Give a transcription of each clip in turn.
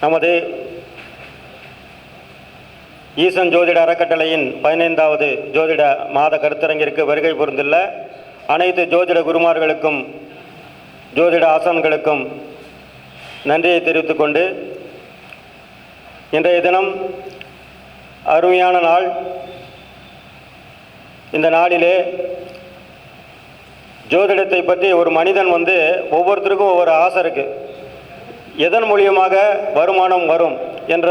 நமது ஈசன் ஜோதிட அறக்கட்டளையின் பதினைந்தாவது ஜோதிட மாத கருத்தரங்கிற்கு வருகை பொருந்துள்ள அனைத்து ஜோதிட குருமார்களுக்கும் ஜோதிட ஆசான்களுக்கும் நன்றியை தெரிவித்துக் கொண்டு இன்றைய தினம் அருமையான நாள். இந்த நாளிலே ஜோதிடத்தை பற்றி ஒரு மனிதன் வந்து ஒவ்வொருத்தருக்கும் ஒவ்வொரு ஆசை இருக்குது எதன் மூலியமாக வருமானம் வரும் என்ற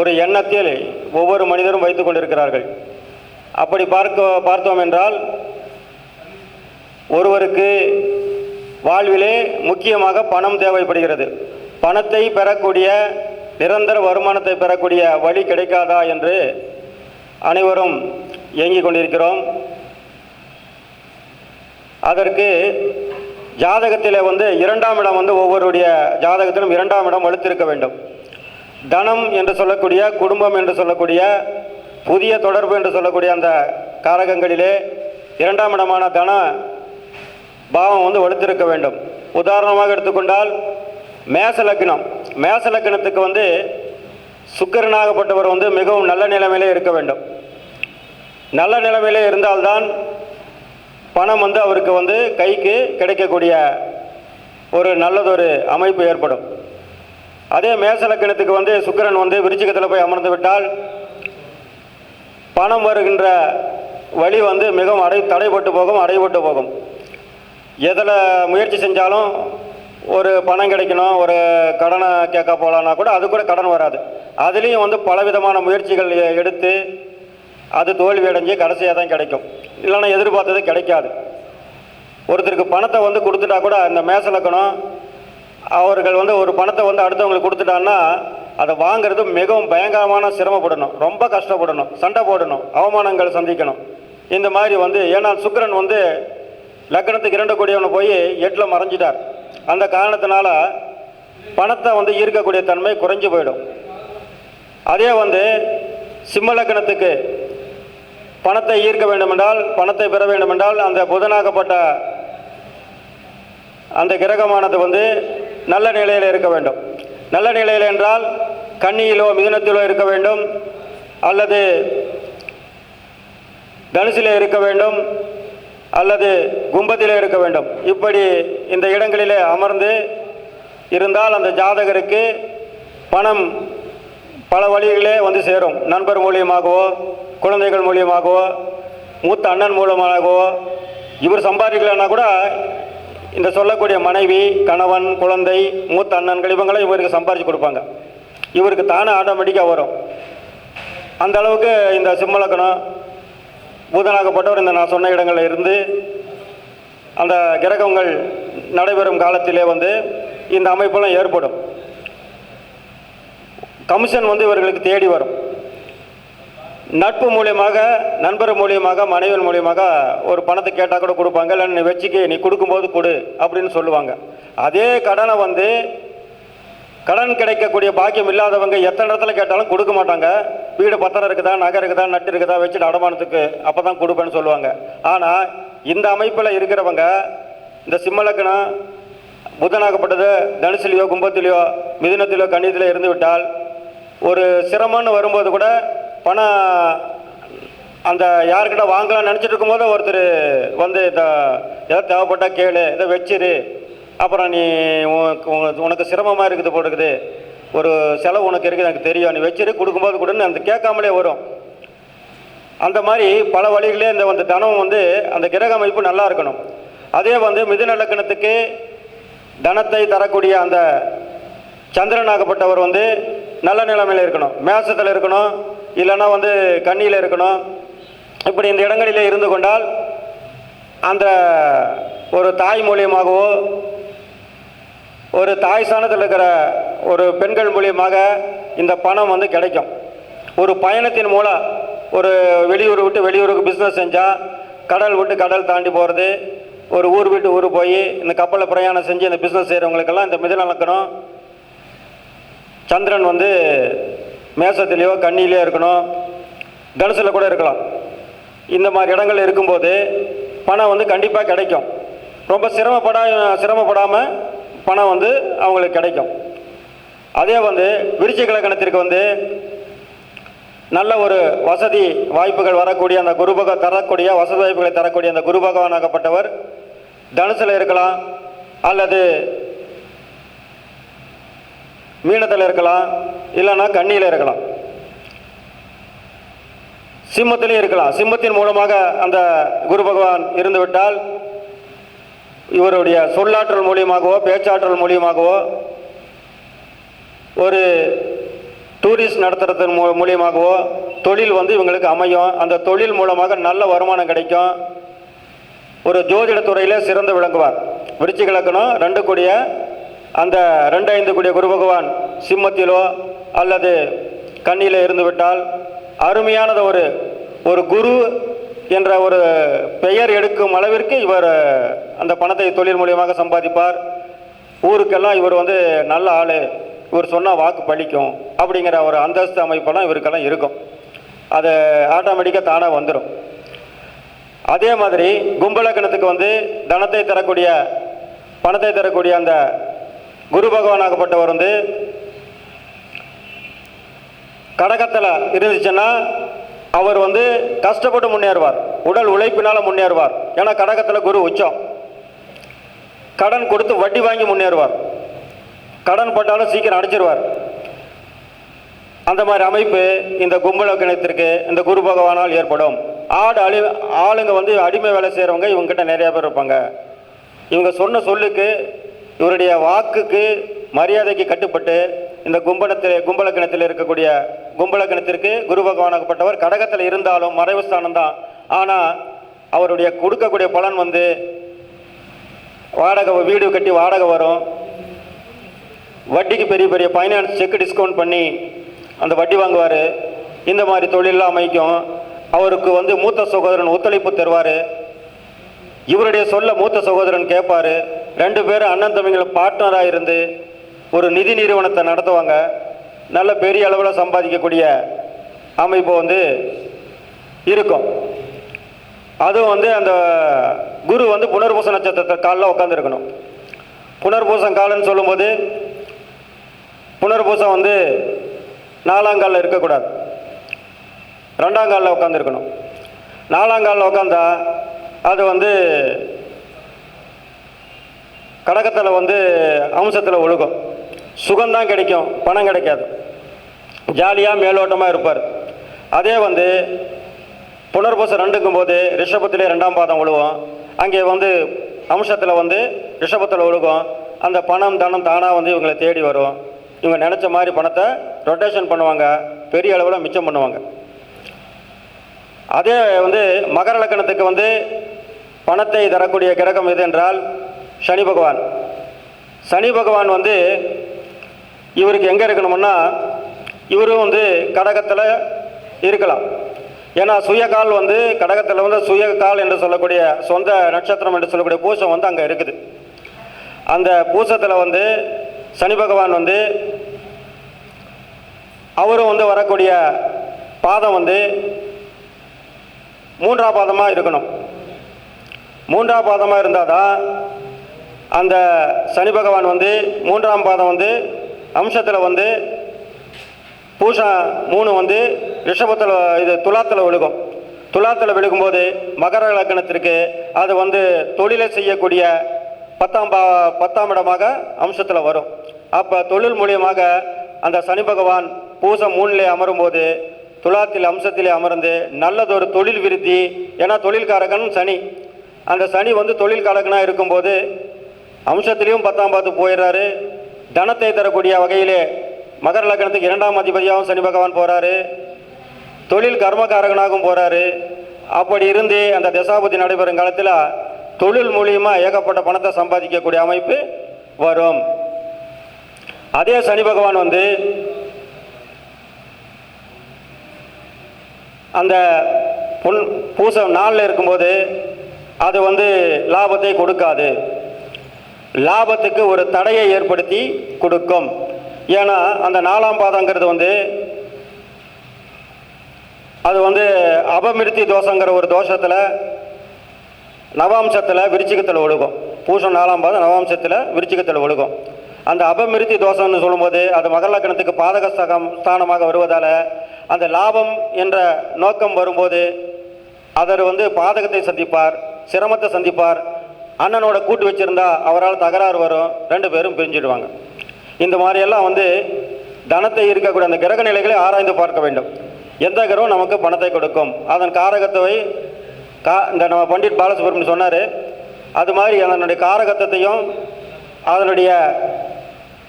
ஒரு எண்ணத்தில் ஒவ்வொரு மனிதரும் வைத்து கொண்டிருக்கிறார்கள். அப்படி பார்க்க பார்த்தோம் என்றால் ஒருவருக்கு வாழ்விலே முக்கியமாக பணம் தேவைப்படுகிறது. பணத்தை பெறக்கூடிய நிரந்தர வருமானத்தை பெறக்கூடிய வழி கிடைக்காதா என்று அனைவரும் இயங்கிக் கொண்டிருக்கிறோம். அதற்கு ஜாதகத்திலே வந்து இரண்டாம் இடம் வந்து ஒவ்வொருடைய ஜாதகத்திலும் இரண்டாம் இடம் வலுத்திருக்க வேண்டும். தனம் என்று சொல்லக்கூடிய குடும்பம் என்று சொல்லக்கூடிய புதிய தொடர்பு என்று சொல்லக்கூடிய அந்த காரகங்களிலே இரண்டாம் இடமான தன பாவம் வந்து வலுத்திருக்க வேண்டும். உதாரணமாக எடுத்துக்கொண்டால் மேச லக்னம். மேச லக்னத்துக்கு வந்து சுக்கரனாகப்பட்டவர் வந்து மிகவும் நல்ல நிலைமையிலே இருக்க வேண்டும். நல்ல நிலைமையிலே இருந்தால்தான் பணம் வந்து அவருக்கு வந்து கைக்கு கிடைக்கக்கூடிய ஒரு நல்லதொரு அமைப்பு ஏற்படும். அதே மேசலக்கணத்துக்கு வந்து சுக்கிரன் வந்து விருச்சிகத்தில் போய் அமர்ந்து விட்டால் பணம் வருகின்ற வழி வந்து மிகவும் அடை தடைப்பட்டு போகும் அடைபட்டு போகும். எதில் முயற்சி செஞ்சாலும் ஒரு பணம் கிடைக்கணும் ஒரு கடனை கேட்க போகலான்னா கூட அது கூட கடன் வராது. அதுலேயும் வந்து பலவிதமான முயற்சிகள் எடுத்து அது தோல்வி அடைஞ்சு கடைசியாக தான் கிடைக்கும். இல்லைன்னா எதிர்பார்த்தது கிடைக்காது. ஒருத்தருக்கு பணத்தை வந்து கொடுத்துட்டா கூட இந்த மேசலக்கணம் அவர்கள் வந்து ஒரு பணத்தை வந்து அடுத்தவங்களுக்கு கொடுத்துட்டான்னா அதை வாங்கிறது மிகவும் பயங்கரமான சிரமப்படணும். ரொம்ப கஷ்டப்படணும். சண்டை போடணும். அவமானங்கள் சந்திக்கணும். இந்த மாதிரி வந்து ஏன்னா சுக்கரன் வந்து லக்னத்துக்கு இரண்டு கோடியவனை போய் எட்டில் மறைஞ்சிட்டார். அந்த காரணத்தினால பணத்தை வந்து ஈர்க்கக்கூடிய தன்மை குறைஞ்சு போயிடும். அதே வந்து சிம்ம லக்னத்துக்கு பணத்தை ஈர்க்க வேண்டுமென்றால் பணத்தை பெற வேண்டுமென்றால் அந்த புதனாகப்பட்ட அந்த கிரகமானது வந்து நல்ல நிலையில் இருக்க வேண்டும். நல்ல நிலையில் என்றால் கன்னியிலோ மிதுனத்திலோ இருக்க வேண்டும். அல்லது தனுசிலே இருக்க வேண்டும். அல்லது கும்பத்திலே இருக்க வேண்டும். இப்படி இந்த இடங்களிலே அமர்ந்து இருந்தால் அந்த ஜாதகருக்கு பணம் பல வழிகளே வந்து சேரும். நண்பர் மூலியமாகவோ குழந்தைகள் மூலியமாகவோ மூத்த அண்ணன் மூலமாகவோ இவர் சம்பாதிக்கலைன்னா கூட இந்த சொல்லக்கூடிய மனைவி கணவன் குழந்தை மூத்த அண்ணன்கள் இவங்களாம் இவருக்கு சம்பாதிச்சு கொடுப்பாங்க. இவருக்கு தானே ஆட்டோமேட்டிக்காக வரும். அந்த அளவுக்கு இந்த சிம்மலக்கணம் பூதனாகப்பட்டவர் இந்த நான் சொன்ன இடங்களில் இருந்து அந்த கிரகங்கள் நடைபெறும் காலத்திலே வந்து இந்த அமைப்பெல்லாம் ஏற்படும். கமிஷன் வந்து இவர்களுக்கு தேடி வரும். நட்பு மூலியமாக நண்பர் மூலியமாக மனைவன் மூலியமாக ஒரு பணத்தை கேட்டால் கூட கொடுப்பாங்க இல்லை நீ வச்சுக்க நீ கொடுக்கும்போது கொடு அப்படின்னு சொல்லுவாங்க. அதே கடனை வந்து கடன் கிடைக்கக்கூடிய பாக்கியம் இல்லாதவங்க எத்தனை இடத்துல கேட்டாலும் கொடுக்க மாட்டாங்க. வீடு பத்திரம் இருக்குதா நகை இருக்குதா நட்டு இருக்குதா வச்சுட்டு அடமானத்துக்கு அப்போ தான் கொடுப்பேன்னு சொல்லுவாங்க. ஆனால் இந்த அமைப்பில் இருக்கிறவங்க இந்த சிம்மலக்கணம் புதனாகப்பட்டது தனுசுலையோ கும்பத்திலையோ மிதுனத்திலோ கணிதத்தில் இருந்து விட்டால் ஒரு சிரமம்னு வரும்போது கூட பணம் அந்த யார்கிட்ட வாங்கலாம்னு நினச்சிட்டு இருக்கும்போது ஒருத்தர் வந்து இந்த ஏதோ தேவைப்பட்டால் கேளு இதை வச்சிரு. அப்புறம் நீ உனக்கு உனக்கு- உனக்கு சிரமமாக இருக்குது போட்டுக்குது. ஒரு செலவு உனக்கு இருக்குது எனக்கு தெரியும். நீ வச்சிரு கொடுக்கும்போது கொடுன்னு அந்த கேட்காமலே வரும். அந்த மாதிரி பல வழிகளே இந்த வந்து தனம் வந்து அந்த கிரக அமைப்பு நல்லா இருக்கணும். அதே வந்து மிதுன லக்கணத்துக்கு தனத்தை தரக்கூடிய அந்த சந்திரனாகப்பட்டவர் வந்து நல்ல நிலைமையில் இருக்கணும். மேசத்தில் இருக்கணும். இல்லைன்னா வந்து கண்ணியில் இருக்கணும். இப்படி இந்த இடங்களில் இருந்து கொண்டால் அந்த ஒரு தாய் மூலியமாகவோ ஒரு தாய் ஸ்தானத்தில் இருக்கிற ஒரு பெண்கள் மூலியமாக இந்த பணம் வந்து கிடைக்கும். ஒரு பயணத்தின் மூலம் ஒரு வெளியூர் விட்டு வெளியூருக்கு பிஸ்னஸ் செஞ்சால் கடல் விட்டு கடல் தாண்டி போகிறது ஒரு ஊர் விட்டு ஊர் போய் இந்த கப்பலில் பிரயாணம் செஞ்சு இந்த பிஸ்னஸ் செய்கிறவங்களுக்கெல்லாம் இந்த மிதுன சந்திரன் வந்து மேசத்திலேயோ கண்ணிலேயோ இருக்கணும். தனுசில் கூட இருக்கலாம். இந்த மாதிரி இடங்கள் இருக்கும்போது பணம் வந்து கண்டிப்பாக கிடைக்கும். ரொம்ப சிரமப்படா சிரமப்படாமல் பணம் வந்து அவங்களுக்கு கிடைக்கும். அதே வந்து விருச்சிக லக்னத்திற்கு வந்து நல்ல ஒரு வசதி வாய்ப்புகள் வரக்கூடிய அந்த குருபக தரக்கூடிய வசதி வாய்ப்புகளை தரக்கூடிய அந்த குரு பகவானாகப்பட்டவர் தனுசில் இருக்கலாம். அல்லது மீனத்தில் இருக்கலாம் இல்லைன்னா கண்ணியில் இருக்கலாம். சிம்மத்திலையும் இருக்கலாம். சிம்மத்தின் மூலமாக அந்த குரு பகவான் இருந்துவிட்டால் இவருடைய சொல்லாற்றல் மூலியமாகவோ பேச்சாற்றல் மூலியமாகவோ ஒரு டூரிஸ்ட் நடத்துறது மூ மூலியமாகவோ தொழில் வந்து இவங்களுக்கு அமையும். அந்த தொழில் மூலமாக நல்ல வருமானம் கிடைக்கும். ஒரு ஜோதிட துறையில் சிறந்து விளங்குவார். விருச்சிக லக்னம் ரெண்டு கூடிய அந்த ரெண்டு ஐந்து கூடிய குரு பகவான் சிம்மத்திலோ அல்லது கண்ணியில் இருந்துவிட்டால் அருமையானது ஒரு ஒரு குரு என்ற ஒரு பெயர் எடுக்கும் அளவிற்கு இவர் அந்த பணத்தை தொழில் மூலியமாக சம்பாதிப்பார். ஊருக்கெல்லாம் இவர் வந்து நல்ல ஆள். இவர் சொன்னால் வாக்கு பலிக்கும் அப்படிங்கிற ஒரு அந்தஸ்து அமைப்பெல்லாம் இவருக்கெல்லாம் இருக்கும். அது ஆட்டோமேட்டிக்காக தானாக வந்துடும் அதே மாதிரி கும்பலக்கணத்துக்கு வந்து தனத்தை தரக்கூடிய பணத்தை தரக்கூடிய அந்த குரு பகவானாகப்பட்டவர் வந்து கடகத்தில் இருந்துச்சுன்னா அவர் வந்து கஷ்டப்பட்டு முன்னேறுவார். உடல் உழைப்பினால் முன்னேறுவார். ஏன்னா கடகத்தில் குரு உச்சம். கடன் கொடுத்து வட்டி வாங்கி முன்னேறுவார். கடன் பட்டாலும் சீக்கிரம் அடைச்சிருவார் அந்த மாதிரி அமைப்பு இந்த கும்பல கிணத்திற்கு இந்த குரு பகவானால் ஏற்படும். ஆடு அழி ஆளுங்க வந்து அடிமை வேலை செய்கிறவங்க இவங்ககிட்ட நிறையா பேர் இருப்பாங்க. இவங்க சொன்ன சொல்லுக்கு இவருடைய வாக்குக்கு மரியாதைக்கு கட்டுப்பட்டு இந்த கும்பலத்தில் கும்பலக்கணத்தில் இருக்கக்கூடிய கும்பலக்கணத்திற்கு குரு பகவானாகப்பட்டவர் கடகத்தில் இருந்தாலும் மறைவு ஸ்தானம் தான். ஆனால் அவருடைய கொடுக்கக்கூடிய பலன் வந்து வாடகை வீடு கட்டி வாடகை வரும். வட்டிக்கு பெரிய பெரிய ஃபைனான்ஸ் செக் டிஸ்கவுண்ட் பண்ணி அந்த வட்டி வாங்குவார். இந்த மாதிரி தொழிலெலாம் அமைக்கும். அவருக்கு வந்து மூத்த சகோதரன் ஒத்துழைப்பு தருவார். இவருடைய சொல்ல மூத்த சகோதரன் கேட்பார். ரெண்டு பேரும் அண்ணன் தம்பிங்களை பார்ட்னராக இருந்து ஒரு நிதி நிறுவனத்தை நடத்துவாங்க. நல்ல பெரிய அளவில் சம்பாதிக்கக்கூடிய அமைப்பு வந்து இருக்கும். அதுவும் வந்து அந்த குரு வந்து புனர்பூச நட்சத்திரத்தை காலில் உட்காந்துருக்கணும் புனர்பூசம் காலன்னு சொல்லும்போது புனர்பூசம் வந்து நாலாம் காலில் இருக்கக்கூடாது. ரெண்டாம் காலில் உட்காந்துருக்கணும் நாலாம் காலில் உட்காந்தா அது வந்து கடகத்தில் வந்து அம்சத்தில் ஒழுகும். சுகம்தான் கிடைக்கும் பணம் கிடைக்காது. ஜாலியாக மேலோட்டமாக இருப்பார். அதே வந்து புனர்பூசம் ரெண்டுக்கும் போது ரிஷபத்திலே ரெண்டாம் பாதம் விழுவோம் அங்கே வந்து அம்சத்தில் வந்து ரிஷபத்தில் ஒழுகும். அந்த பணம் தனம் தானாக வந்து இவங்களை தேடி வரும். இவங்க நினச்ச மாதிரி பணத்தை ரொட்டேஷன் பண்ணுவாங்க. பெரிய அளவில் மிச்சம் பண்ணுவாங்க. அதே வந்து மகர லக்கணத்துக்கு வந்து பணத்தை தரக்கூடிய கிரகம் எது என்றால் சனி பகவான். சனி பகவான் வந்து இவருக்கு எங்கே இருக்கணும்னா இவரும் வந்து கடகத்தில் இருக்கலாம். ஏன்னா சுயகால் வந்து கடகத்தில் வந்து சுயகால் என்று சொல்லக்கூடிய சொந்த நட்சத்திரம் என்று சொல்லக்கூடிய பூசம் வந்து அங்கே இருக்குது. அந்த பூசத்தில் வந்து சனி பகவான் வந்து அவரும் வந்து வரக்கூடிய பாதம் வந்து மூன்றாம் பாதமாக இருக்கணும். மூன்றாம் பாதமாக இருந்தால் தான் அந்த சனி பகவான் வந்து மூன்றாம் பாதம் வந்து அம்சத்தில் வந்து பூசா மூணு வந்து ரிஷபத்தில் இது துலாத்தில் விழுகும். துலாத்தில் விழுகும்போது மகர லக்கணத்திற்கு அது வந்து தொழிலை செய்யக்கூடிய பத்தாம் பா பத்தாம் இடமாக அம்சத்தில் வரும். அப்போ தொழில் மூலியமாக அந்த சனி பகவான் பூசம் மூணிலே அமரும்போது துலாத்தில் அம்சத்திலே அமர்ந்து நல்லதொரு தொழில் விருத்தி. ஏன்னா தொழில்காரகன் சனி. அந்த சனி வந்து தொழில்காரகனாக இருக்கும்போது அம்சத்திலையும் பத்தாம் பார்த்து போயிடுறாரு தனத்தை தரக்கூடிய வகையிலே மகர லக்னத்துக்கு இரண்டாம் அதிபதியாகவும் சனி பகவான் போகிறாரு தொழில் கர்மகாரகனாகவும் போகிறாரு அப்படி இருந்து அந்த தசாபதி நடைபெறும் காலத்தில் தொழில் மூலியமாக ஏகப்பட்ட பணத்தை சம்பாதிக்கக்கூடிய அமைப்பு வரும். அதே சனி பகவான் வந்து அந்த பொன் பூசம் நாளில் இருக்கும்போது அது வந்து லாபத்தை கொடுக்காது. லாபத்துக்கு ஒரு தடையை ஏற்படுத்தி கொடுக்கும். ஏன்னா அந்த நாலாம் பாதங்கிறது வந்து அது வந்து அபமிருத்தி தோஷங்கிற ஒரு தோஷத்தில் நவாம்சத்தில் விருச்சிகத்தில் ஒழுகும். பூசம் நாலாம் பாதம் நவாம்சத்தில் விருச்சிகத்தில் ஒழுகும். அந்த அபமிருத்தி தோஷம்னு சொல்லும்போது அது மகர லக்னத்துக்கு பாதக ஸ்தானமாக வருவதால் அந்த லாபம் என்ற நோக்கம் வரும்போது அதர் வந்து பாதகத்தை சந்திப்பார் சிரமத்தை சந்திப்பார் அண்ணனோட கூட்டு வச்சிருந்தா அவரால் தகராறு வரும். ரெண்டு பேரும் பிரிஞ்சிடுவாங்க. இந்த மாதிரியெல்லாம் வந்து தனத்தை இருக்கக்கூடிய அந்த கிரக நிலைகளை ஆராய்ந்து பார்க்க வேண்டும். எந்த கிரகம் நமக்கு பணத்தை கொடுக்கும்? அதன் காரகத்தை கா இந்த நம்ம பண்டிட் பாலசுப்ரமணியன் சொன்னார். அது மாதிரி அதனுடைய காரகத்தையும் அதனுடைய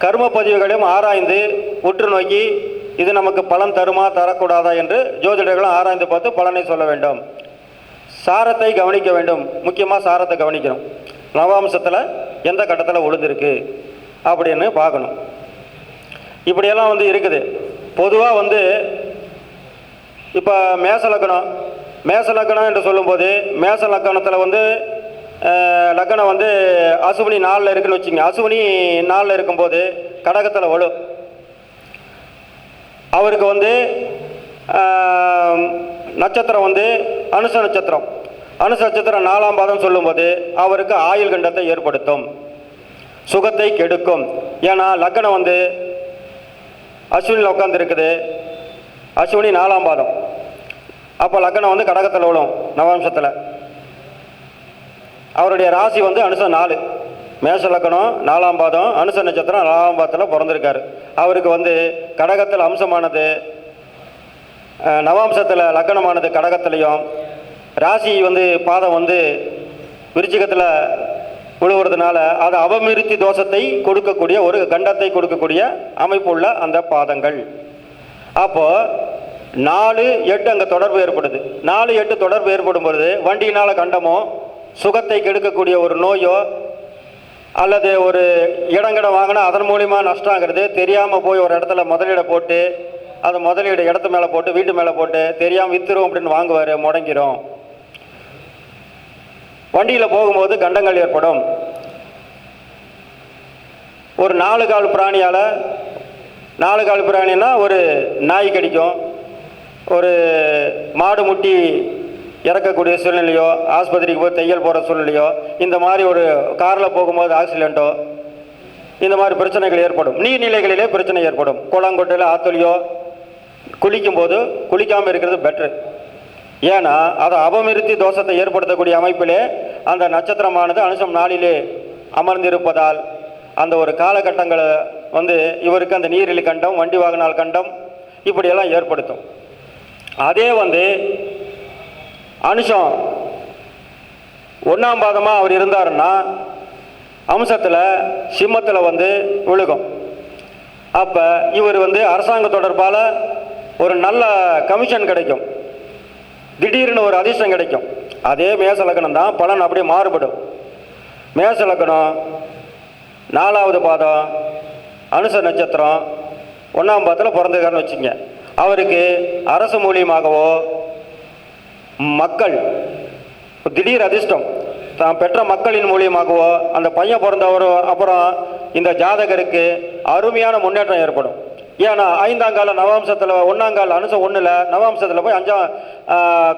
கர்ம பதிவுகளையும் ஆராய்ந்து உற்று நோக்கி இது நமக்கு பலன் தருமா தரக்கூடாதா என்று ஜோதிடர்களும் ஆராய்ந்து பார்த்து பலனை சொல்ல வேண்டும். சாரத்தை கவனிக்க வேண்டும். முக்கியமாக சாரத்தை கவனிக்கணும். நவாம்சத்தில் எந்த கட்டத்தில் விழுந்திருக்கு அப்படின்னு பார்க்கணும். இப்படியெல்லாம் வந்து இருக்குது. பொதுவாக வந்து இப்போ மேச லக்கணம் மேச லக்கணம் என்று சொல்லும்போது மேச லக்கணத்தில் வந்து லக்கணம் வந்து அசுவினி நாளில் இருக்குன்னு வச்சுங்க. அசுவினி நாளில் இருக்கும்போது கடகத்தில் வலு அவருக்கு வந்து நட்சத்திரம் வந்து அனுச நட்சத்திரம். அனுச நட்சத்திரம் நாலாம் பாதம் சொல்லும்போது அவருக்கு ஆயுள் கண்டத்தை ஏற்படுத்தும். சுகத்தை கெடுக்கும். ஏன்னா லக்கணம் வந்து அஸ்வினியில் உட்காந்துருக்குது அஸ்வினி நாலாம் பாதம். அப்போ லக்கணம் வந்து கடகத்தில் விழும் நவம்சத்தில் அவருடைய ராசி வந்து அனுசம் நாலு. மேஷ லக்கணம் நாலாம் பாதம் அனுச நட்சத்திரம் நாலாம் பாதத்தில் பிறந்திருக்காரு. அவருக்கு வந்து கடகத்தில் அம்சமானது நவாம்சத்தில் லக்கணமானது கடகத்திலையும் ராசி வந்து பாதம் வந்து விருச்சிகத்தில் விழுவுறதுனால அது அவமிருத்தி தோஷத்தை கொடுக்கக்கூடிய ஒரு கண்டத்தை கொடுக்கக்கூடிய அமைப்புள்ள அந்த பாதங்கள். அப்போது நாலு எட்டு அங்கே தொடர்பு ஏற்படுது. நாலு எட்டு தொடர்பு ஏற்படும் பொழுது வண்டியினால் கண்டமோ சுகத்தை கெடுக்கக்கூடிய ஒரு நோயோ அல்லது ஒரு இடங்கிடம் வாங்கினா அதன் மூலிமா நஷ்டங்கிறது தெரியாமல் போய் ஒரு இடத்துல முதலீடை போட்டு அது முதலீடு இடத்து மேலே போட்டு வீட்டு மேலே போட்டு தெரியாமல் வித்துரும் அப்படின்னு வாங்குவார் முடங்கிரும். வண்டியில் போகும்போது கண்டங்கள் ஏற்படும். ஒரு நாலு கால் பிராணியால் நாலு கால் பிராணின்னா ஒரு நாய் கடிக்கும். ஒரு மாடு முட்டி இறக்கக்கூடிய சூழ்நிலையோ ஆஸ்பத்திரிக்கு போய் தையல் போகிற சூழ்நிலையோ இந்த மாதிரி ஒரு காரில் போகும்போது ஆக்சிடெண்ட்டோ இந்த மாதிரி பிரச்சனைகள் ஏற்படும். நீர்நிலைகளிலே பிரச்சனை ஏற்படும். குளங்கொட்டையில் ஆத்தொலியோ குளிக்கும்போது குளிக்காமல் இருக்கிறது பெட்ரு ஏன்னா அதை அபமிருத்தி தோஷத்தை ஏற்படுத்தக்கூடிய அமைப்பிலே அந்த நட்சத்திரமானது அனுஷம் நாளிலே அமர்ந்திருப்பதால் அந்த ஒரு காலகட்டங்களை வந்து இவருக்கு அந்த நீரிலி கண்டம் வண்டி வாகனால் கண்டம் இப்படியெல்லாம் ஏற்படுத்தும். அதே வந்து அனுஷம் ஒன்றாம் பாதமாக அவர் இருந்தாருன்னா அம்சத்தில் சிம்மத்தில் வந்து விழுகும். அப்போ இவர் வந்து அரசாங்க தொடர்பால் ஒரு நல்ல கமிஷன் கிடைக்கும். திடீர்னு ஒரு அதிர்ஷ்டம் கிடைக்கும். அதே மேச லக்னம் தான் பலன் அப்படியே மாறுபடும். மேச லக்னம் நாலாவது பாதம் அனுச நட்சத்திரம் ஒன்றாம் பாதத்தில் பிறந்திருக்காருன்னு வச்சுங்க அவருக்கு அரசு மூலியமாகவோ மக்கள் திடீர் அதிர்ஷ்டம் தான் பெற்ற மக்களின் மூலியமாகவோ அந்த பையன் பிறந்தவரோ அப்புறம் இந்த ஜாதகருக்கு அருமையான முன்னேற்றம் ஏற்படும். ஏன்னா ஐந்தாங்கால நவாம்சத்தில் ஒன்றாங்கால அனுசம் ஒன்றில் நவாம்சத்தில் போய் அஞ்சாம்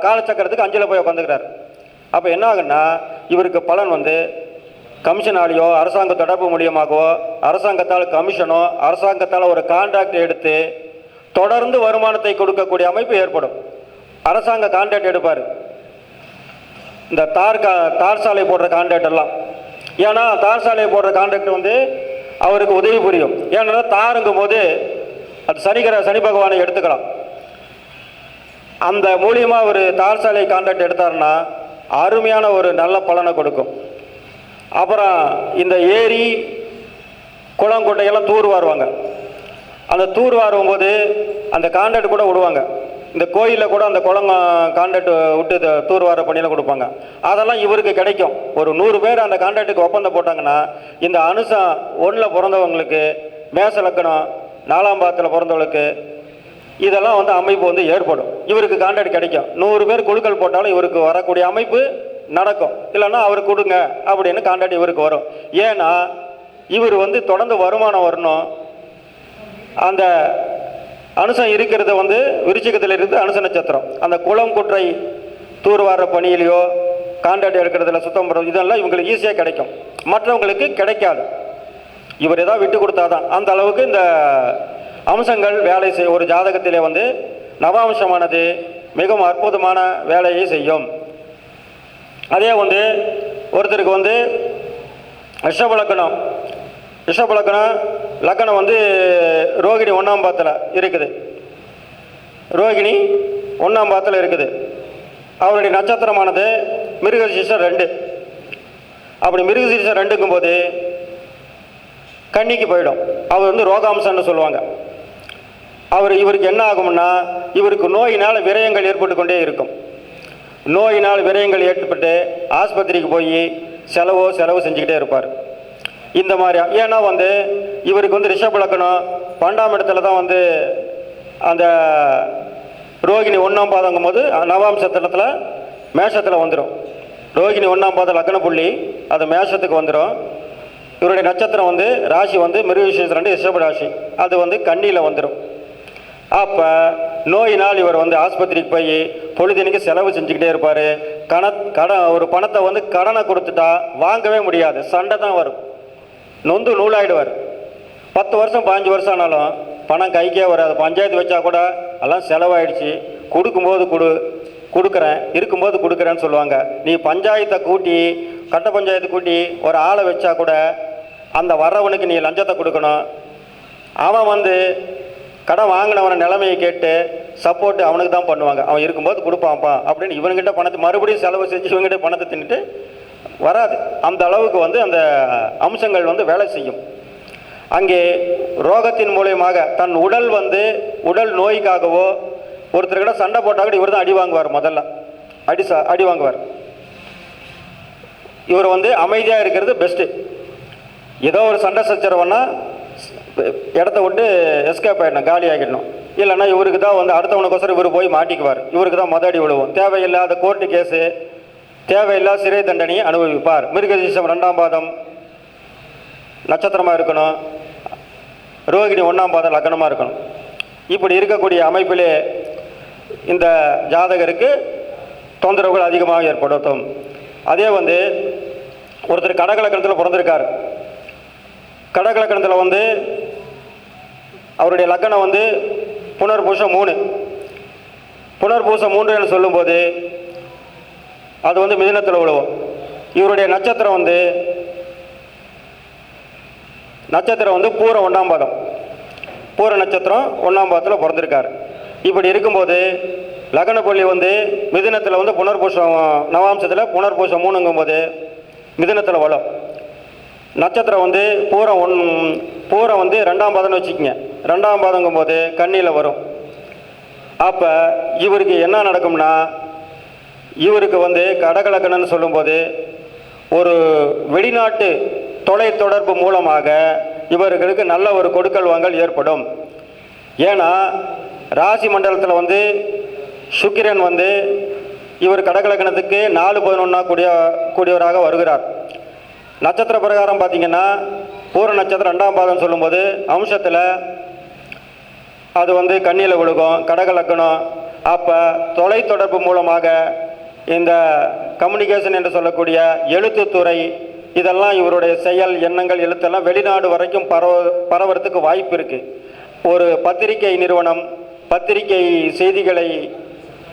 காலச்சக்கரத்துக்கு அஞ்சில் போய் உட்காந்துக்கிறார் அப்போ என்ன ஆகுன்னா இவருக்கு பலன் வந்து கமிஷனாலேயோ அரசாங்க தொடர்பு மூலியமாகவோ அரசாங்கத்தால் கமிஷனோ அரசாங்கத்தால் ஒரு கான்ட்ராக்ட் எடுத்து தொடர்ந்து வருமானத்தை கொடுக்கக்கூடிய அமைப்பு ஏற்படும். அரசாங்க கான்ட்ராக்ட் எடுப்பார். இந்த தார் கா தார் சாலை போடுற கான்ட்ராக்ட் எல்லாம். ஏன்னா தார் சாலை போடுற கான்ட்ராக்ட் வந்து அவருக்கு உதவி புரியும். ஏன்னா தாருங்கும் போது அது சனிக்கிற சனி பகவானை எடுத்துக்கலாம். அந்த மூலியமாக ஒரு தார் சாலை கான்ட்ராக்ட் எடுத்தாருன்னா அருமையான ஒரு நல்ல பலனை கொடுக்கும். அப்புறம் இந்த ஏரி குளம் குட்டையெல்லாம் தூர் வாருவாங்க. அந்த தூர் வாரும்போது அந்த கான்ட்ராக்ட் கூட விடுவாங்க. இந்த கோயிலில் கூட அந்த குளம் கான்ட்ராக்ட் விட்டு தூர் வார பணியெல்லாம் கொடுப்பாங்க. அதெல்லாம் இவருக்கு கிடைக்கும். ஒரு நூறு பேர் அந்த கான்ட்ராக்டுக்கு ஒப்பந்தம் போட்டாங்கன்னா இந்த அனுசம் ஒன்றில் பிறந்தவங்களுக்கு மேச லக்கணம் நாலாம் பாகத்தில் பிறந்தவளுக்கு இதெல்லாம் வந்து அமைப்பு வந்து ஏற்படும். இவருக்கு கான்ட்ராக்ட் கிடைக்கும். நூறு பேர் குழுக்கள் போட்டாலும் இவருக்கு வரக்கூடிய அமைப்பு நடக்கும். இல்லைன்னா அவர் கொடுங்க அப்படின்னு கான்ட்ராக்ட் இவருக்கு வரும். ஏன்னா இவர் வந்து தொடர்ந்து வருமானம் வரணும். அந்த அனுசம் இருக்கிறத வந்து விருச்சிகத்தில் இருந்து அனுச நட்சத்திரம். அந்த குளம் குற்றை தூர்வார பணியிலையோ கான்ட்ராக்ட் எடுக்கிறதுல சுத்தம் பண்ணுறது இதெல்லாம் இவங்களுக்கு ஈஸியாக கிடைக்கும். மற்றவங்களுக்கு கிடைக்காது. இவர் ஏதாவது விட்டு கொடுத்தாதான். அந்த அளவுக்கு இந்த அம்சங்கள் வேலை செய் ஒரு ஜாதகத்திலே வந்து நவாம்சமானது மிகவும் அற்புதமான வேலையை செய்யும். அதே வந்து ஒருத்தருக்கு வந்து ரிஷப லக்கணம். லக்கணம் லக்கணம் வந்து ரோகிணி ஒன்றாம் பாத்தில் இருக்குது. ரோகிணி ஒன்றாம் பாத்தில் இருக்குது. அவருடைய நட்சத்திரமானது மிருகசீசம் ரெண்டு. அப்படி மிருகசீசம் ரெண்டுக்கும் போது கன்னிக்கு போயிடும். அவர் வந்து ரோகாம்சம்னு சொல்லுவாங்க. அவர் இவருக்கு என்ன ஆகும்னா இவருக்கு நோயினால் விரயங்கள் ஏற்பட்டு கொண்டே இருக்கும். நோயினால் விரயங்கள் ஏற்பட்டு ஆஸ்பத்திரிக்கு போய் செலவோ செலவு செஞ்சுக்கிட்டே இருப்பார். இந்த மாதிரி ஏன்னா வந்து இவருக்கு வந்து ரிஷப் லக்கணம் பன்னெண்டாம் இடத்துல தான் வந்து அந்த ரோகிணி ஒன்றாம் பாதங்கும் போது நவாம்சத்திலத்தில் மேஷத்தில் வந்துடும் ரோகிணி ஒன்றாம் பாதம் லக்கண புள்ளி அது மேஷத்துக்கு வந்துடும் இவருடைய நட்சத்திரம் வந்து ராசி வந்து மிருகசீஷம் ரெண்டு ரிஷப ராசி. அது வந்து கண்ணியில் வந்துடும் அப்போ நோயினால் இவர் வந்து ஆஸ்பத்திரிக்கு போய் பொழுதுனிக்கு செலவு செஞ்சுக்கிட்டே இருப்பார். கண கடன் ஒரு பணத்தை வந்து கடனை கொடுத்துட்டா வாங்கவே முடியாது. சண்டை தான் வரும். நொந்து நூலாயிடுவார். பத்து வருஷம் பாஞ்சு வருஷம் ஆனாலும் பணம் கைக்கே வராது. பஞ்சாயத்து வச்சா கூட எல்லாம் செலவாயிடுச்சு. கொடுக்கும்போது கொடு கொடுக்குறேன் இருக்கும்போது கொடுக்குறேன்னு சொல்லுவாங்க. நீ பஞ்சாயத்தை கூட்டி கட்ட பஞ்சாயத்து கூட்டி ஒரு ஆளை வச்சா கூட அந்த வர்றவனுக்கு நீ லஞ்சத்தை கொடுக்கணும். அவன் வந்து கடன் வாங்கினவன நிலைமையை கேட்டு சப்போர்ட் அவனுக்கு தான் பண்ணுவாங்க. அவன் இருக்கும்போது கொடுப்பான்ப்பா அப்படின்னு இவன்கிட்ட பணத்தை மறுபடியும் செலவு செஞ்சு இவங்ககிட்ட பணத்தை தின்னுட்டு வராது. அந்த அளவுக்கு வந்து அந்த அம்சங்கள் வந்து வேலை செய்யும். அங்கே ரோகத்தின் மூலியமாக தன் உடல் வந்து உடல் நோய்க்காகவோ ஒருத்தர்கிட்ட சண்டை போட்டால் கூட இவர் தான் அடி வாங்குவார் முதல்ல. அடி சா அடி வாங்குவார். இவர் வந்து அமைதியாக இருக்கிறது பெஸ்ட்டு ஏதோ ஒரு சண்டை சச்சரவுன்னா இடத்த விட்டு எஸ்கேப் ஆகிடணும் காலி ஆகிடணும். இல்லைன்னா இவருக்கு தான் வந்து அடுத்தவனுக்கோசரம் இவர் போய் மாட்டிக்குவார். இவருக்கு தான் மொத அடி தேவையில்லாத கோர்ட்டு கேஸு தேவையில்லாத சிறை தண்டனையை அனுபவிப்பார். மிருகசீசம் ரெண்டாம் பாதம் நட்சத்திரமாக இருக்கணும். ரோகிணி ஒன்றாம் பாதம் லக்னமாக இருக்கணும். இப்படி இருக்கக்கூடிய அமைப்பிலே இந்த ஜாதகருக்கு தொந்தரவுகள் அதிகமாக ஏற்படுத்தும் அதே வந்து ஒருத்தர் கடகலக்கணத்தில் பிறந்திருக்கார். கடகலக்கணத்தில் வந்து அவருடைய லக்கணம் வந்து புனர்பூசம் மூணு. புனர்பூசம் மூன்றுன்னு சொல்லும்போது அது வந்து மிதினத்தில் விழுவோம். இவருடைய நட்சத்திரம் வந்து நட்சத்திரம் வந்து பூர ஒன்றாம் பாதம். பூர நட்சத்திரம் ஒன்றாம் பாதத்தில் பிறந்திருக்கார். இப்படி இருக்கும்போது லக்னப்பள்ளி வந்து மிதினத்தில் வந்து புனர்பூசம் நவாம்சத்தில் புனர்பூசம் மூணுங்கும்போது மிதினத்தில் வளம். நட்சத்திரம் வந்து பூரம் ஒன் பூரம் வந்து ரெண்டாம் பாதம்னு வச்சுக்கோங்க. ரெண்டாம் பாதங்கும்போது கண்ணியில் வரும். அப்போ இவருக்கு என்ன நடக்கும்னா இவருக்கு வந்து கடகலக்கணன்னு சொல்லும்போது ஒரு வெளிநாட்டு தொலை தொடர்பு மூலமாக இவர்களுக்கு நல்ல ஒரு கொடுக்கல் வாங்கல் ஏற்படும். ஏன்னா ராசி மண்டலத்தில் வந்து சுக்கிரன் வந்து இவர் கடகலக்கணத்துக்கு நாலு பதினொன்னா கூடிய கூடியவராக வருகிறார். நட்சத்திர பிரகாரம் பார்த்தீங்கன்னா பூர நட்சத்திரம் ரெண்டாம் பாதம் சொல்லும்போது அம்சத்தில் அது வந்து கண்ணியில் விழுகும் கடக லக்கணம். அப்போ தொலைத்தொடர்பு மூலமாக இந்த கம்யூனிகேஷன் என்று சொல்லக்கூடிய எழுத்துத்துறை இதெல்லாம் இவருடைய செயல் எண்ணங்கள் எழுத்தெல்லாம் வெளிநாடு வரைக்கும் பரவ பரவறதுக்கு வாய்ப்பு இருக்குது ஒரு பத்திரிகை நிறுவனம் பத்திரிகை செய்திகளை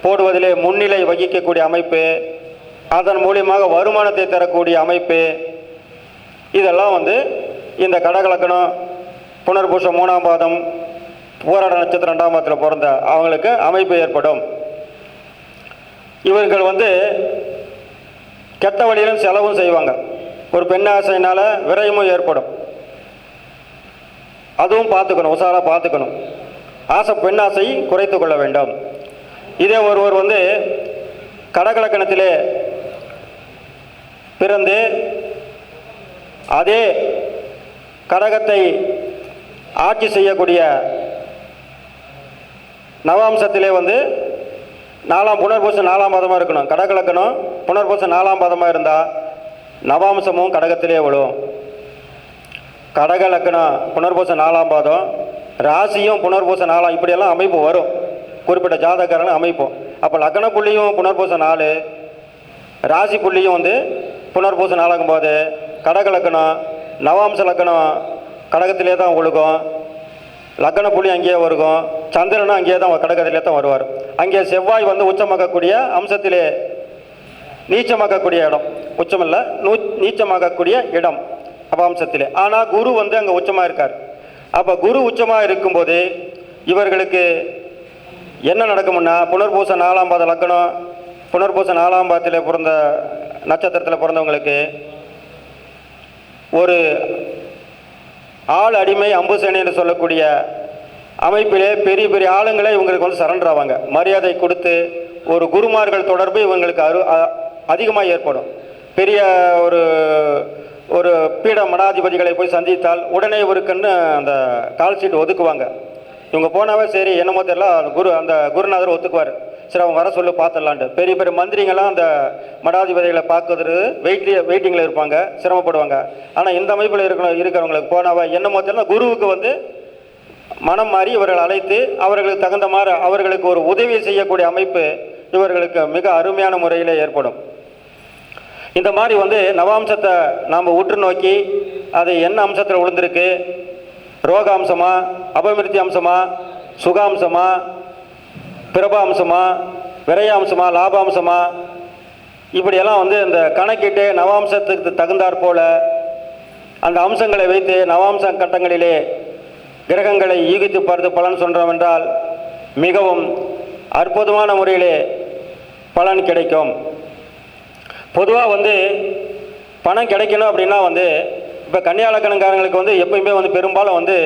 போடுவதிலே முன்னிலை வகிக்கக்கூடிய அமைப்பு அதன் மூலியமாக வருமானத்தை தரக்கூடிய அமைப்பு இதெல்லாம் வந்து இந்த கடகலக்கணம் புனர்பூசம் மூணாம் பாதம் போராட நட்சத்திரம் ரெண்டாம் பாதத்தில் பிறந்த அவங்களுக்கு அமைப்பு ஏற்படும். இவர்கள் வந்து கெட்ட வழியிலும் செலவும் செய்வாங்க. ஒரு பெண் ஆசையினால் விரயமும் ஏற்படும். அதுவும் பார்த்துக்கணும் உஷாராக பார்த்துக்கணும். ஆசை பெண்ணாசை குறைத்து கொள்ள வேண்டும். இதே ஒருவர் வந்து கடகலக்கணத்திலே பிறந்து அதே கடகத்தை ஆட்சி செய்யக்கூடிய நவாம்சத்திலே வந்து நாலாம் புனர்பூசம் நாலாம் பதமாக இருக்கணும். கடகலக்கணம் புனர்பூசம் நாலாம் பதமாக இருந்தால் நவாம்சமும் கடகத்திலே விழும். கடக லக்கணம் புனர்பூசம் நாலாம் பாதம் ராசியும் புனர்பூசம் நாலாம் இப்படியெல்லாம் அமைப்பு வரும். குறிப்பிட்ட ஜாதகரான அமைப்பு. அப்போ லக்கண புள்ளியும் புனர்பூசம் நாலு ராசி புள்ளியும் வந்து புனர்பூசம் நாளாகும் போது கடக லக்கணம் நவாம்ச லக்கணம் கடகத்திலே தான் ஒழுகும். லக்கண புள்ளி அங்கேயே வருகும் சந்திரனும் அங்கேயே தான் கடகத்திலே தான் வருவார். அங்கே செவ்வாய் வந்து உச்சமாக்கக்கூடிய அம்சத்திலே நீச்சமாக்கக்கூடிய இடம். உச்சமல்ல நூ நீச்சமாக்கக்கூடிய இடம் அம்சத்திலே ஆனால் குரு வந்து அங்கே உச்சமாக இருக்கார். அப்போ குரு உச்சமாக இருக்கும்போது இவர்களுக்கு என்ன நடக்கும்னா புனர்பூச நாலாம் பாத லக்கணம் புனர்பூச நாலாம் பாதத்தில் பிறந்த நட்சத்திரத்தில் பிறந்தவங்களுக்கு ஒரு ஆள் அடிமை அம்புசேனை என்று சொல்லக்கூடிய அமைப்பிலே பெரிய பெரிய ஆளுங்களே இவங்களுக்கு வந்து சரண்டர் ஆவாங்க. மரியாதை கொடுத்து ஒரு குருமார்கள் தொடர்பு இவங்களுக்கு அரு அதிகமாக ஏற்படும். பெரிய ஒரு ஒரு பீட மடாதிபதிகளை போய் சந்தித்தால் உடனே இவருக்குன்னு அந்த கால் சீட் ஒதுக்குவாங்க. இவங்க போனாவே சரி என்னமோ தெரியல அந்த குரு அந்த குருநாதர் ஒத்துக்குவார். சரி அவங்க வர சொல்லி பார்த்துடலான்ட்டு. பெரிய பெரிய மந்திரிங்கெல்லாம் அந்த மடாதிபதிகளை பார்க்கறது வெயிட்லி வெயிட்டிங்கில் இருப்பாங்க சிரமப்படுவாங்க. ஆனால் இந்த அமைப்பில் இருக்கணும் இருக்கிறவங்களுக்கு போனாவா என்ன தெரியல குருவுக்கு வந்து மனம் மாறி இவர்கள் அழைத்து அவர்களுக்கு தகுந்த மாதிரி அவர்களுக்கு ஒரு உதவி செய்யக்கூடிய அமைப்பு இவர்களுக்கு மிக அருமையான முறையில் ஏற்படும். இந்த மாதிரி வந்து நவாம்சத்தை நாம் உற்று நோக்கி அது என்ன அம்சத்தில் விழுந்திருக்கு ரோகாம்சமாக அபமிருத்தி அம்சமா சுகாம்சமா பிரபாம்சமா விரையாம்சமா லாபாம்சமா இப்படியெல்லாம் வந்து இந்த கணக்கிட்டு நவாம்சத்துக்கு தகுந்தாற் போல அந்த அம்சங்களை வைத்து நவாம்ச கட்டங்களிலே கிரகங்களை யூகித்து பார்த்து பலன் சொல்கிறோம் என்றால் மிகவும் அற்புதமான முறையிலே பலன் கிடைக்கும். பொதுவாக வந்து பணம் கிடைக்கணும் அப்படின்னா வந்து இப்போ கன்னியாலக்கணக்காரங்களுக்கு வந்து எப்பயுமே வந்து பெரும்பாலும் வந்து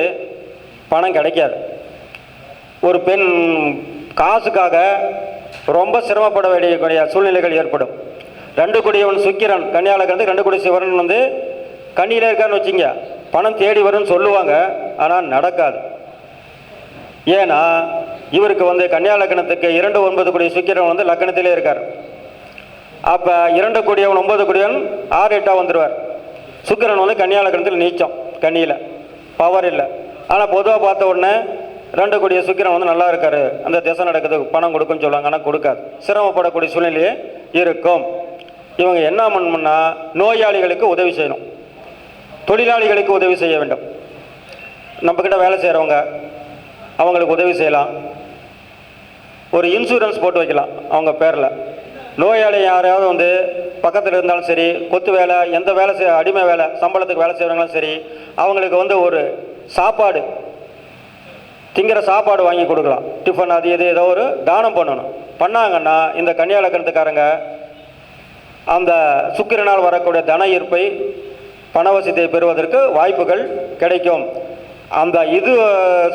பணம் கிடைக்காது. ஒரு பெண் காசுக்காக ரொம்ப சிரமப்பட வேண்டிய சூழ்நிலைகள் ஏற்படும். ரெண்டு குடியவன் சுக்கிரன் கன்னியாலக்கணத்துக்கு ரெண்டு கொடி சிவரன் வந்து கண்ணியில் இருக்கான்னு வச்சுங்க பணம் தேடி வரும்னு சொல்லுவாங்க ஆனால் நடக்காது. ஏன்னா இவருக்கு வந்து கன்னியாலக்கணத்துக்கு இரண்டு ஒன்பது குடி சுக்கிரன் வந்து லக்கணத்திலே இருக்கார். அப்போ இரண்டு கோடியவன் ஒன்பது கோடியவன் ஆறு எட்டாக வந்துடுவார் சுக்கிரன் வந்து கன்னியாலக்கணத்தில் நீச்சம் கண்ணியில் பவர் இல்லை. ஆனால் பொதுவாக பார்த்த உடனே ரெண்டு கூடிய சுக்கிரன் வந்து நல்லா இருக்காரு. அந்த திசை நடக்குது பணம் கொடுக்குன்னு சொல்லுவாங்க ஆனால் கொடுக்காது. சிரமப்படக்கூடிய சூழ்நிலையே இருக்கும். இவங்க என்ன பண்ணணும்னா நோயாளிகளுக்கு உதவி செய்யணும். தொழிலாளிகளுக்கு உதவி செய்ய வேண்டும். நம்மக்கிட்ட வேலை செய்கிறவங்க அவங்களுக்கு உதவி செய்யலாம். ஒரு இன்சூரன்ஸ் போட்டு வைக்கலாம் அவங்க பேரில். நோயாளி யாரையாவது வந்து பக்கத்தில் இருந்தாலும் சரி கொத்து வேலை எந்த வேலை செய் அடிமை வேலை சம்பளத்துக்கு வேலை செய்கிறவங்களும் சரி அவங்களுக்கு வந்து ஒரு சாப்பாடு திங்கிற சாப்பாடு வாங்கி கொடுக்கலாம். டிஃபன் அது இது ஏதோ ஒரு தானம் பண்ணணும். பண்ணாங்கன்னா இந்த கன்னியாலக்கணத்துக்காரங்க அந்த சுக்கிரனால் வரக்கூடிய தன ஈர்ப்பை பணவசதியை பெறுவதற்கு வாய்ப்புகள் கிடைக்கும். அந்த இது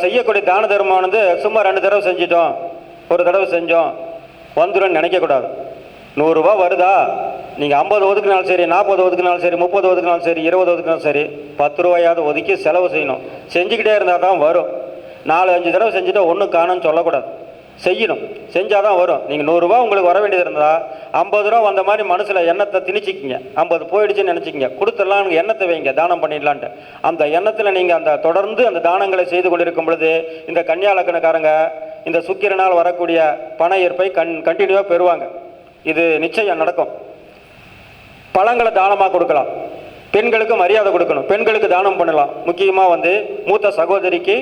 செய்யக்கூடிய தான தர்மமானது சும்மா ரெண்டு தடவை செஞ்சிட்டோம் ஒரு தடவை செஞ்சோம் வந்துடும் நினைக்கக்கூடாது. நூறுரூவா வருதா? நீங்கள் ஐம்பது ஒதுக்குனாலும் சரி நாற்பது ஒதுக்குனாலும் சரி முப்பது ஒதுக்குனாலும் சரி இருபது ஒதுக்குனாலும் சரி பத்து ரூபாயாவது ஒதுக்கி செலவு செய்யணும். செஞ்சுக்கிட்டே இருந்தால் தான் வரும். நாலு அஞ்சு தடவை செஞ்சுட்டு ஒன்றும் காணும்னு சொல்லக்கூடாது. செய்யணும். செஞ்சால் தான் வரும் நீங்கள் நூறுரூவா உங்களுக்கு வர வேண்டியது இருந்தால் ஐம்பது ரூபா வந்த மாதிரி மனசில் எண்ணத்தை திணிச்சிக்கிங்க. ஐம்பது போயிடுச்சுன்னு நினச்சிக்கிங்க. கொடுத்துடலாம் எண்ணத்தை வைங்க. தானம் பண்ணிடலான்ட்டு. அந்த எண்ணத்தில் நீங்கள் அந்த தொடர்ந்து அந்த தானங்களை செய்து கொண்டிருக்கும் பொழுது இந்த கன்னியாலக்கணக்காரங்க இந்த சுக்கிரனால் வரக்கூடிய பண ஈர்ப்பை கண் கண்டினியூவாக பெறுவாங்க. இது நிச்சயம் நடக்கும். பழங்களை தானமாக கொடுக்கலாம். பெண்களுக்கு மரியாதை கொடுக்கணும். பெண்களுக்கு தானம் பண்ணலாம். முக்கியமாக வந்து மூத்த சகோதரிக்கு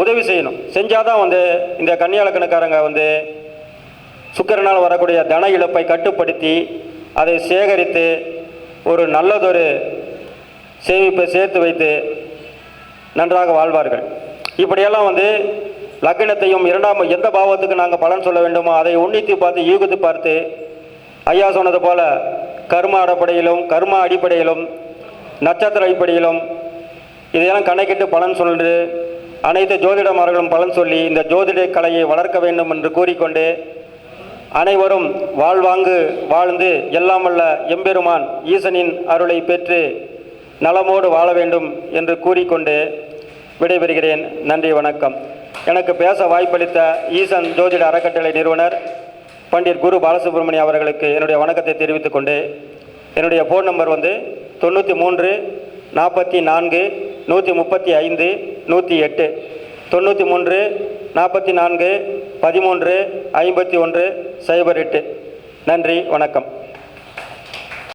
உதவி செய்யணும். செஞ்சாதான் வந்து இந்த கன்னியாலக்கணக்காரங்க வந்து சுக்கரனால் வரக்கூடிய தன இழப்பை கட்டுப்படுத்தி அதை சேகரித்து ஒரு நல்லதொரு சேமிப்பை சேர்த்து வைத்து நன்றாக வாழ்வார்கள். இப்படியெல்லாம் வந்து லக்னத்தையும் இரண்டாம் எந்த பாவத்துக்கு நாங்கள் பலன் சொல்ல வேண்டுமோ அதை உன்னித்து பார்த்து யூகித்து பார்த்து ஐயா சொன்னது போல கர்ம அடிப்படையிலும் கர்ம அடிப்படையிலும் நட்சத்திர அடிப்படையிலும் இதையெல்லாம் கணக்கிட்டு பலன் சொல்லிட்டு அனைத்து ஜோதிடமார்களும் பலன் சொல்லி இந்த ஜோதிட கலையை வளர்க்க வேண்டும் என்று கூறிக்கொண்டு அனைவரும் வாழ்வாங்கு வாழ்ந்து எல்லாம் வல்ல எம்பெருமான் ஈசனின் அருளை பெற்று நலமோடு வாழ வேண்டும் என்று கூறிக்கொண்டு விடைபெறுகிறேன். நன்றி வணக்கம். எனக்கு பேச வாய்ப்பளித்த ஈசன் ஜோதிட அறக்கட்டளை நிறுவனர் பண்டிட் குரு பாலசுப்ரமணியம் அவர்களுக்கு என்னுடைய வணக்கத்தை தெரிவித்துக்கொண்டு என்னுடைய ஃபோன் நம்பர் வந்து தொண்ணூற்றி மூன்று நாற்பத்தி நான்கு நூற்றி முப்பத்தி ஐந்து நூற்றி எட்டு தொண்ணூற்றி மூன்று நாற்பத்தி நான்கு பதிமூன்று ஐம்பத்தி ஒன்று சைபர் எட்டு. நன்றி வணக்கம்.